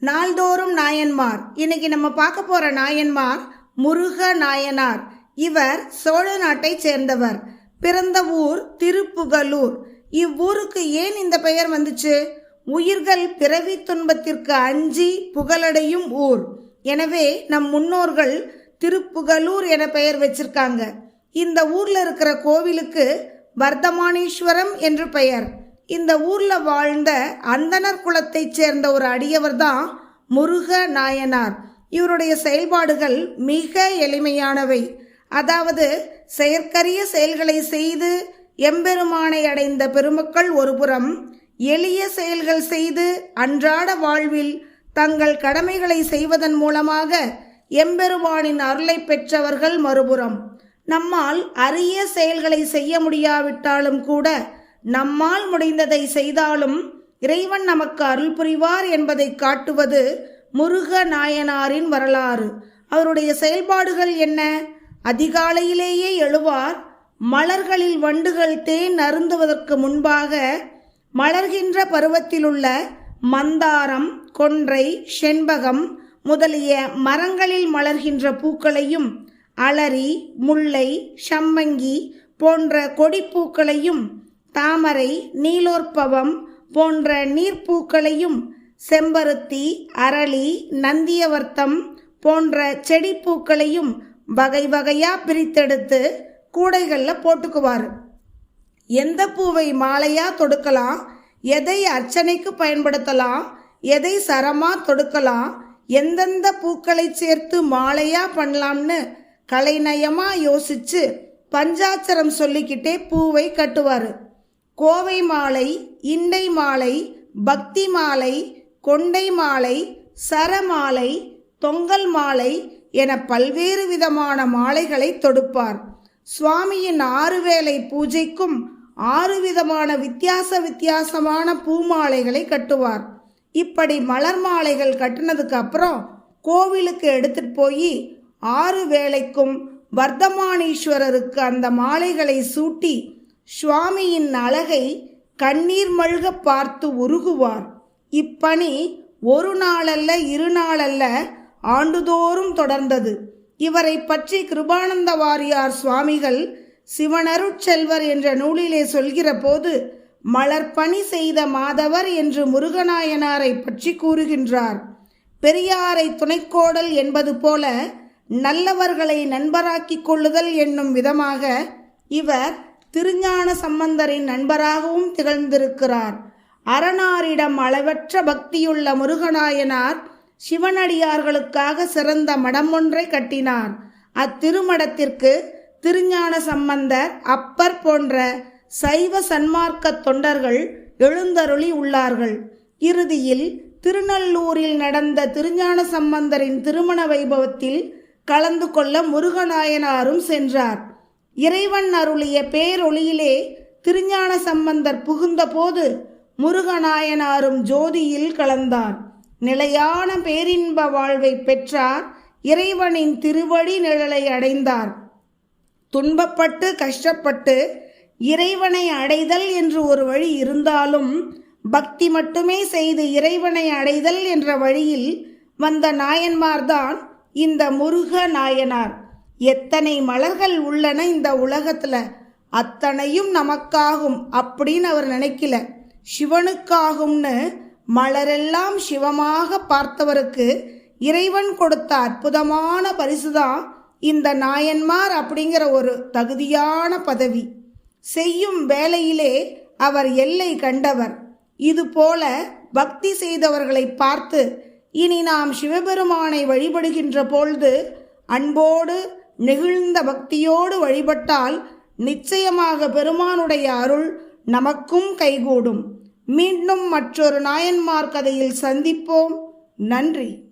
நாள்தோறும் நாயன்மார். இன்னைக்கு நம்ம பார்க்க போற நாயன்மார் முருக நாயனார் இவர் சோழ நாட்டைச் சேர்ந்தவர். பிறந்த ஊர் திருப்புகலூர். இவ்வூருக்கு ஏன் இந்த பெயர் வந்துச்சு? உயிர்கள் பிறவி துன்பத்திற்கு அஞ்சி புகழடையும் ஊர். எனவே நம் முன்னோர்கள் திருப்புகலூர் என பெயர் வச்சிருக்காங்க. இந்த ஊர்ல இருக்கிற கோவிலுக்கு வர்த்தமானீஸ்வரம் என்று பெயர். இந்த ஊர்ல வாழ்ந்த அந்தனர் குலத்தைச் சேர்ந்த ஒரு அடியவர் தான் முருக நாயனார். இவருடைய செயல்பாடுகள் மிக எளிமையானவை. அதாவது செயற்கரிய செயல்களை செய்து எம்பெருமானை அடைந்த பெருமக்கள் ஒருபுறம் எளிய செயல்கள் செய்து அன்றாட வாழ்வில் தங்கள் கடமைகளை செய்வதன் மூலமாக எம்பெருமானின் அருளை பெற்றவர்கள் மறுபுறம். நம்மால் அரிய செயல்களை செய்ய முடியாவிட்டாலும் கூட நம்மால் முடிந்ததை செய்தாலும் இறைவன் நமக்கு அருள் புரிவார் என்பதை காட்டுவது முருக நாயனாரின் வரலாறு. அவருடைய செயல்பாடுகள் என்ன? அதிகாலையிலேயே எழுவார் மலர்களில் வண்டுகள் தேன் அருந்துவதற்கு முன்பாக மலர்கின்ற பருவத்திலுள்ள மந்தாரம் கொன்றை செண்பகம் முதலிய மரங்களில் மலர்கின்ற பூக்களையும் அலரி முல்லை சம்மங்கி போன்ற கொடிப்பூக்களையும் தாமரை நீலோற்பவம் போன்ற நீர்ப்பூக்களையும் செம்பருத்தி அரளி நந்தியவர்த்தம் போன்ற செடி பூக்களையும் வகை வகையாக பிரித்தெடுத்து கூடைகளில் போட்டுக்குவார். எந்த பூவை மாலையாக தொடுக்கலாம் எதை அர்ச்சனைக்கு பயன்படுத்தலாம் எதை சரமாக தொடுக்கலாம் எந்தெந்த பூக்களை சேர்த்து மாலையாக பண்ணலாம்னு கலைநயமாக யோசித்து பஞ்சாச்சரம் சொல்லிக்கிட்டே பூவை கட்டுவார். கோவை மாலை இண்டை மாலை பக்தி மாலை கொண்டை மாலை சரமாலை தொங்கல் மாலை என பல்வேறு விதமான மாலைகளை தொடுப்பார். சுவாமியின் ஆறு வேளை பூஜைக்கும் ஆறு விதமான வித்தியாச வித்தியாசமான பூமாலைகளை கட்டுவார். இப்படி மலர் மாலைகள் கட்டினதுக்கு அப்புறம் கோவிலுக்கு எடுத்துட்டு போய் ஆறு வேளைக்கும் வர்த்தமானீஸ்வரருக்கு அந்த மாலைகளை சூட்டி சுவாமியின் அழகை கண்ணீர் மல்க பார்த்து உருகுவார். இப்பணி ஒரு நாளல்ல இரு நாளல்ல ஆண்டுதோறும் தொடர்ந்தது. இவரை பற்றி கிருபானந்த வாரியார் சுவாமிகள் சிவனருட்செல்வர் என்ற நூலிலே சொல்கிற போது மலர்பணி செய்த மாதவர் என்று முருகநாயனாரை பற்றி கூறுகின்றார். பெரியாரை துணைக்கோடல் என்பது போல நல்லவர்களை நண்பராக்கிக் கொள்ளுதல் என்னும் விதமாக இவர் திருஞான சம்பந்தரின் நண்பராகவும் திகழ்ந்திருக்கிறார். அரணாரிடம் அளவற்ற பக்தியுள்ள முருகநாயனார் சிவனடியார்களுக்காக சிறந்த மடம் ஒன்றை கட்டினார். அத்திருமடத்திற்கு திருஞான சம்பந்தர் அப்பர் போன்ற சைவ சன்மார்க்க தொண்டர்கள் எழுந்தருளி உள்ளார்கள். இறுதியில் திருநல்லூரில் நடந்த திருஞான சம்பந்தரின் திருமண வைபவத்தில் கலந்து கொள்ள முருகநாயனாரும் சென்றார். இறைவன் அருளிய பேரொளியிலே திருஞான சம்பந்தர் புகுந்தபோது முருகநாயனாரும் ஜோதியில் கலந்தார். நிலையான பேரின்ப வாழ்வை பெற்றார். இறைவனின் திருவடி நிழலை அடைந்தார். துன்பப்பட்டு கஷ்டப்பட்டு இறைவனை அடைதல் என்று ஒரு வழி இருந்தாலும் பக்தி மட்டுமே செய்து இறைவனை அடைதல் என்ற வழியில் வந்த நாயன்மார்தான் இந்த முருக நாயனார் எத்தனை மலர்கள் உள்ளன இந்த உலகத்தில்? அத்தனையும் நமக்காகும் அப்படின்னு அவர் நினைக்கல. சிவனுக்காகும்னு மலரெல்லாம் சிவமாக பார்த்தவருக்கு இறைவன் கொடுத்த அற்புதமான பரிசு தான் இந்த நாயன்மார் அப்படிங்கிற ஒரு தகுதியான பதவி. செய்யும் வேலையிலே அவர் எல்லை கண்டவர். இதுபோல பக்தி செய்தவர்களை பார்த்து இனி நாம் சிவபெருமானை வழிபடுகின்ற பொழுது அன்போடு நெகிழ்ந்த பக்தியோடு வழிபட்டால் நிச்சயமாக பெருமானுடைய அருள் நமக்கும் கைகூடும். மீண்டும் மற்றொரு நாயன்மார் கதையில் சந்திப்போம். நன்றி.